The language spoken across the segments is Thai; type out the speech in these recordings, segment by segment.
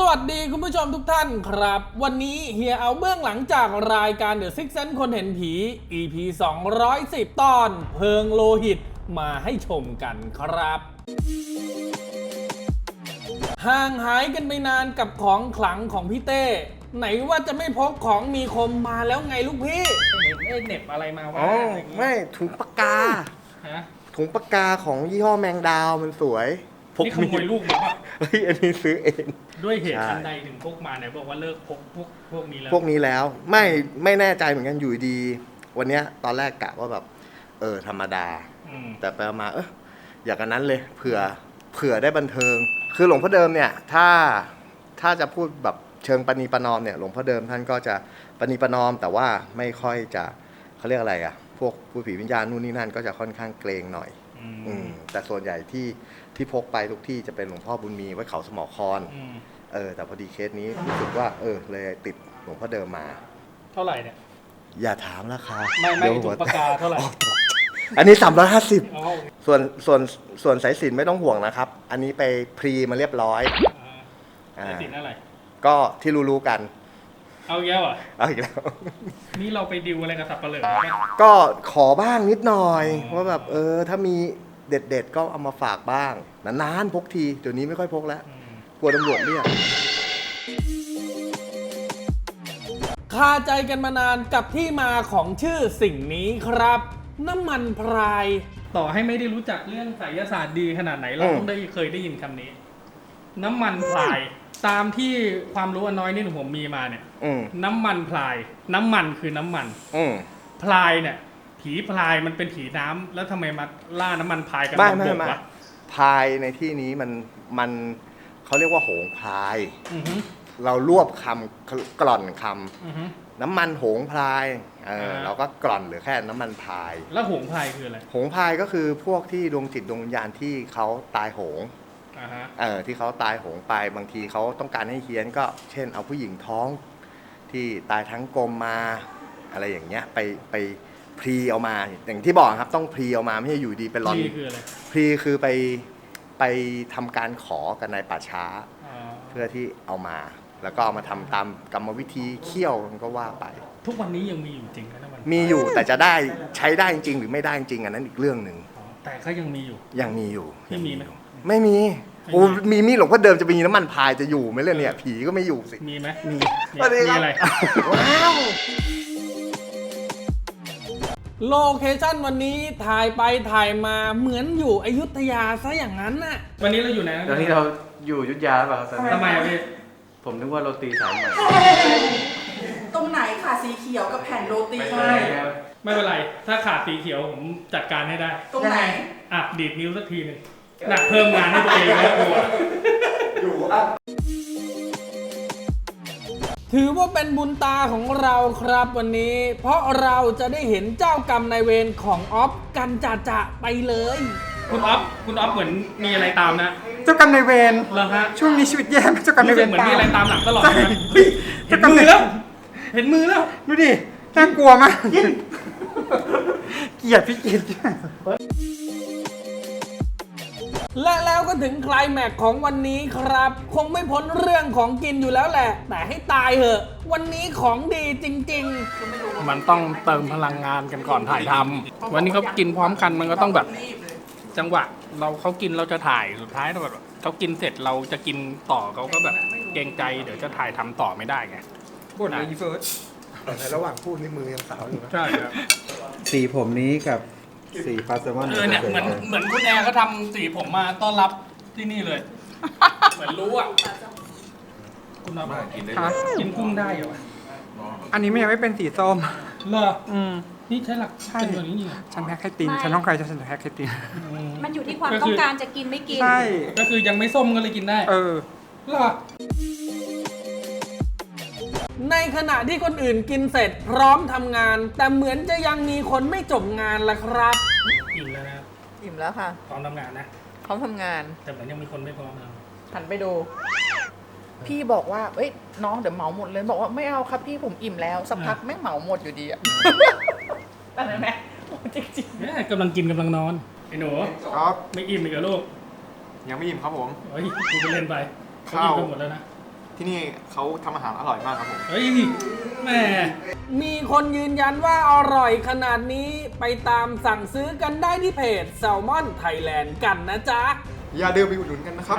สวัสดีคุณผู้ชมทุกท่านครับ วันนี้เฮียเอาเบื้องหลังจากรายการ The Six Sense คนเห็นผี EP 210 ตอน เพลิงโลหิตมาให้ชมกันครับ ห่างหายกันไปนานกับของขลังของพี่เต้ ไหนว่าจะไม่พกของมีคมมาแล้วไงลูกพี่เห็นไอ้เหน็บอะไรมาวะอ๋ออะไรอย่างงี้ไม่ถุงปากกา ฮะถุงปากกาของยี่ห้อแมงดาวมันสวย พกนี่ขโมยลูกมาปะเฮ้ยอันนี้ซื้อเอง ด้วยเหตุใช่อันใดถึงพกมาไหนบอกว่าเลิกพกพวกพวกนี้แล้วพวกนี้แล้วไม่ไม่แน่ใจเหมือนกันอยู่ดี วันเนี้ยตอนแรกกะว่าแบบ เออ ธรรมดา อืมแต่ไปมาเอออยากกันนั้นเลยเผื่อเผื่อได้บันเทิง คือหลวงพ่อเดิมเนี่ยถ้าถ้าจะพูดแบบเชิงปณีประนอมเนี่ยหลวงพ่อเดิมท่านก็จะปณีประนอม แต่ว่าไม่ค่อยจะเขาเรียกอะไรอะพวกผู้ผีวิญญาณนู่นนี่นั่นก็จะค่อนข้างเกรงหน่อย อืมอืมแต่ส่วนใหญ่ที่ที่พกไปทุกที่จะเป็นหลวงพ่อบุญมีไว้เขาสมอคอนอืมเออแต่พอดีเคสนี้รู้สึกว่า เออ เลยติดหลวงพ่อเดิมมา เท่าไหร่เนี่ย อย่าถามราคาไม่ไม่เดี๋ยวถุหัวงปากกาเท่าไหร่อันนี้ 350 เอาส่วนส่วนส่วนสายสิญจนไม่ต้องห่วงนะครับ อันนี้ไปพรีมาเรียบร้อยอ่าอ่าได้สินอะไรก็ที่รู้ๆกัน เอาแย่ว่ะ เอาอีกแล้ว นี่เราไปดิวอะไรกับสับปะเหร่อไหมก็ขอบ้างนิดหน่อยอ๋อว่าแบบเออ ถ้ามีเด็ดๆ ก็เอามาฝากบ้างนานๆพกทีเดี๋ยวนี้ไม่ค่อยพกแล้ว อืมกลัวตำรวจเรียก คาใจกันมานานกับที่มาของชื่อสิ่งนี้ครับ น้ำมันพราย ต่อให้ไม่ได้รู้จักเรื่องไสยศาสตร์ดีขนาดไหน เราอืม ต้องได้เคยได้ยินคำนี้ น้ำมันพราย ตามที่ความรู้อันน้อยนี่ผมมีมาเนี่ย อืมน้ำมันพราย น้ำมันคือน้ำมัน อืม พลายเนี่ย ผีพลายมันเป็นผีน้ำแล้วทำไมมาล่าน้ำมันพรายกันไม่บนไม่บกไม่วะพายในที่นี้มันมันเขาเรียกว่าโหงพาย อือฮึเรารวบคำกล่อนคำอือฮึ น้ำมันโหงพลายเอออ่าเราก็กล่อนเหรือแค่น้ำมันพาย แล้วหงพลายคืออะไร โหงพายก็คือพวกที่ดวงจิตดวงวิญญาณที่เขาตายโหง อ่าฮะ เออที่เขาตายโหงไปบางทีเขาต้องการให้เฮี้ยนก็ เช่น เอาผู้หญิงท้องที่ตายทั้งกลมมาอะไรอย่างเงี้ยไปไปพรีเอามาอย่างที่บอกครับต้องพรีเอามาไม่ใช่อยู่ดีไปรอน นี่คืออะไรพรีคือไปไปทำการขอกันในป่าช้าอ๋อเพื่อที่เอามา แล้วก็เอามาทำตามกรรมวิธีเคี่ยวมันก็ว่าไป ทุกวันนี้ยังมีอยู่จริงนะน้ำมันมีอยู่แต่จะได้ใช้ได้จริงหรือไม่ได้จริงอันนั้นอีกเรื่องหนึ่งอ๋อแต่ก็ยังมีอยู่ ยังมีอยู่พี่มีไหม ยังอยู่ ไม่มีโอ้มีมีดหลวงพ่อเดิมจะมีน้ำมันพายจะอยู่ไหมเลยเนี่ย ผีก็ไม่อยู่สิ มีไหมมีมีมีอะไรว้าว โลเคชั่นวันนี้ถ่ายไปถ่ายมาเหมือนอยู่อยุธยาซะอย่างนั้นน่ะ วันนี้เราอยู่ไหนตอนนี้เราอยู่อยุทธยาหรือเปล่าครับทำไมอะพี่ผมนึกว่าโรตีสายใหม่ตรงไหนค่ะสีเขียวกับแผ่นโรตีไม่ใช่ครับ ไม่เป็นไร ถ้าขาดสีเขียวผมจัดการให้ได้ ตรงไหน อะ ดีดนิ้วสักทีหนึ่ง หนักเพิ่มงานให้ตัวเองแล้วกลัวอยู่อะถือว่าเป็นบุญตาของเราครับวันนี้ เพราะเราจะได้เห็นเจ้ากรรมนายเวรของออฟกันจะจะๆไปเลย คุณออฟคุณออฟเหมือนมีอะไรตามนะเจ้ากรรมนายเวรเหรอฮะช่วงนี้ชีวิตแย่มากเจ้ากรรมนายรู้เวสึกรเหมือนมีอะไรตามหลังตลอดใช่นะเฮ้ยเห็นมือแล้วเห็นมือแล้ว ดูดิน่ากลัวมากเกลียดพี่เกลียด และแล้วก็ถึงไคลายแม็กซ์ของวันนี้ครับ คงไม่พ้นเรื่องของกินอยู่แล้วแหละ แต่ให้ตายเหอะ วันนี้ของดีจริงๆมันต้องเติมพลังงานกันก่อนถ่ายทำวันนี้เขากินพร้อมกันมันก็ต้องแบบ จังหวะ เราเขากินเราจะถ่ายสุดท้ายเราแบบเขากินเสร็จเราจะกินต่อเขาก็แบบเกรงใจเดี๋ยวจะถ่ายทำต่อไม่ได้ไงบ่นเลยอีเฟิร์สแต่ในระหว่างพูดนี่มือยังสาวอยู่นะ ใช่ครับ สีผมนี้กับ สีปลาแซลมอนเออเนี่ยเหมือนเหมือนคุณแอร์เขาทำสีผมมาต้อนรับที่นี่เลย เหมือนรู้อะคุณน้องกินกุ้งได้เหรออันนี้มันยังไม่เป็นสีส้มเหรออืมนี่ใช่หลักใช่เป็นตัวนี้จริงเหรอฉันแพ็คให้ตินไม่ฉันต้องใครจะฉันแพ็คให้ติน มันอยู่ที่ความก็คือต้องการจะกินไม่กิน ใช่ ก็คือยังไม่ส้มก็เลยกินได้ เออเหรอ ในขณะที่คนอื่นกินเสร็จพร้อมทำงาน แต่เหมือนจะยังมีคนไม่จบงานละครับกินแล้วนะอิ่มแล้วค่ะพร้อมทำงานนะพร้อมทำงาน แต่เหมือนยังมีคนไม่พร้อมทหันไปดู พี่บอกว่า เอ้ย น้องเดี๋ยวเหมาหมดเลยบอกว่าไม่เอาครับพี่ผมอิ่มแล้ว สักพักแม่งเหมาหมดอยู่ดีอะอะไรไหมโอ้จริงำเนี่ยกำลังกินกำลังนอนไอ้หนูครับ ไม่อิ่มอีกเหรอลูกยังไม่อิ่มครับผม เฮ้ยกูไปเล่นไปเขาข้าวอิ่มกันหมดแล้วนะ ที่นี่เขาทำอาหารอร่อยมากครับผม เฮ้ยแหม่มีคนยืนยันว่าอร่อยขนาดนี้ไปตามสั่งซื้อกันได้ที่เพจ s ซ l m o n Thailand กันนะจ๊ะ อย่าเดินไปอุดหนุนกันนะครับ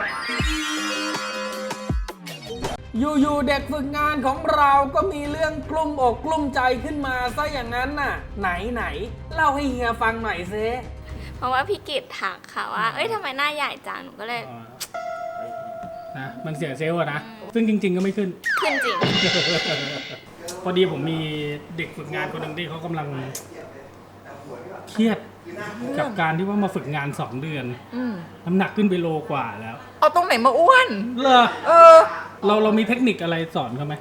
อยู่ๆเด็กฝึกงานของเราก็มีเรื่องกลุ้มอกกลุ้มใจขึ้นมาซะอย่างนั้นน่ะ ไหนไหนๆเล่าให้เฮียฟังหน่อยเซเพราะว่าพี่กิตทักค่ะว่า เอ้ยทำไมหน้าใหญ่จังหนูก็เลย นะมันเสียเซลล์อะนะ ซึ่งจริง ๆ ก็ไม่ขึ้น ขึ้นจริง พอดีผมมีเด็กฝึกงานคนหนึ่งที่เขากำลังเครียดกับการที่ว่ามาฝึกงาน2เดือนอืมน้ำหนักขึ้นไปโลกว่าแล้วเอาตรงไหนมาอ้วนเลอเออ เราเรามีเทคนิคอะไรสอนเขาไหม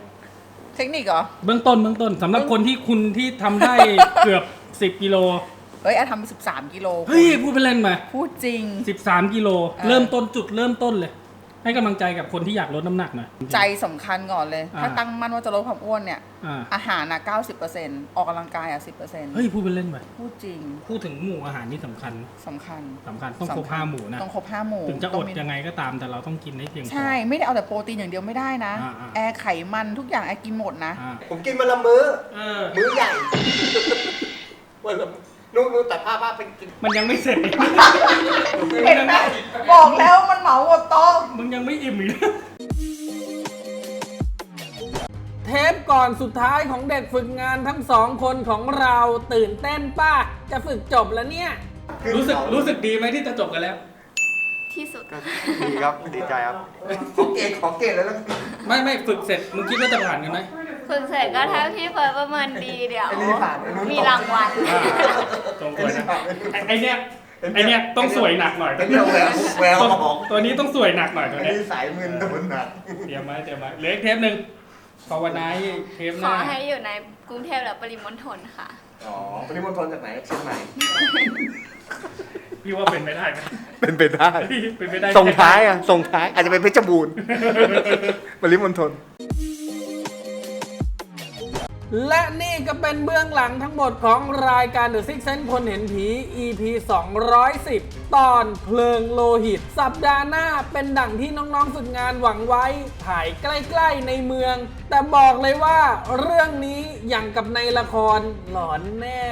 เทคนิคเหรอ เบื้องต้นเบื้องต้นสำหรับคนที่คุณที่ทำได้ เกือบ 10 กิโล เฮ้ยอาทำไปสิบสามกิโลเฮ้ย พูดไปเล่นมาพูดจริง 13 กิโลเออเริ่มต้นจุดเริ่มต้นเลย ให้กำลังใจกับคนที่อยากลดน้ำหนักหน่อย ใจสำคัญก่อนเลย อ่า ถ้าตั้งมั่นว่าจะลดความอ้วนเนี่ย อ่าอาหารนะเก้าสิบเปอร์เซ็นต์ออกกำลังกายอะสิบเปอร์เซ็นต์เฮ้ยพูดไปเล่นไปพูดจริงพูดถึงหมู่อาหารนี่สำคัญสำคัญสำคัญต้องครบห้าหมู่นะต้องครบห้าหมู่ถึงจะอต้ดมียังไงก็ตามแต่เราต้องกินให้เพียงพอ ใช่ไม่ได้เอาแต่โปรตีนอย่างเดียวไม่ได้นะ อ่าอ่า แอร์ไขมันทุกอย่างแอร์กินหมดนะ อ่าผมกินวันละมื้อ เออ มื้อใหญ่ วันละ นู่นนู่นแต่ผ้าผ้าเป็นกินมันยังไม่เสร็จเห็นไหมบอกแล้วมันเหมาหมดโต๊ะมึงยังไม่อิ่มอีกนะเทปก่อนสุดท้ายของเด็กฝึกงานทั้งสองคนของเราตื่นเต้นป้าจะฝึกจบแล้วเนี่ย รู้สึกรู้สึกดีไหมที่จะจบกันแล้ว ที่สุดดีครับดีใจครับขอเกณฑ์ขอเกณฑ์แล้วแล้วไม่ไม่ฝึกเสร็จมึงคิดว่าจะผ่านกันไหม ฝึกเสร็จก็ถ้าพี่เฟิร์สประเมินดีเดี๋ยว ไอ้นี่ผ่านไอ้นู้นตก มีรางวัลอ่าตรงตัวนะไอ้ไอเนี้ยไอเนี้ยต้องสวยหนักหน่อยไอ้เนี่ยแววแววตัวออกตัวนี้ต้องสวยหนักหน่อยตัวไอ้เนี้ยนี่สายมึนโดนหนัก เตรียมไว้เตรียมไว้เหลืออีกเทปหนึ่งภาวนาให้เทปหขอน้าให้อยู่ในกรุงเทพและปริมณฑลค่ะ อ๋อปริมณฑลจากไหนเชียงใหม่ พี่ว่าเป็นไปได้ไหมเป็นไปได้ เป็นไปได้ส่งท้ายอะส่งท้ายอาจจะเป็นเพชรบูรณ์ ปริมณฑล และนี่ก็เป็นเบื้องหลังทั้งหมดของรายการ The Six Sense คนเห็นผี EP 210 ตอนเพลิงโลหิต สัปดาห์หน้าเป็นดั่งที่น้องๆฝึกงานหวังไว้ ถ่ายใกล้ๆในเมือง แต่บอกเลยว่าเรื่องนี้อย่างกับในละครหลอนแน่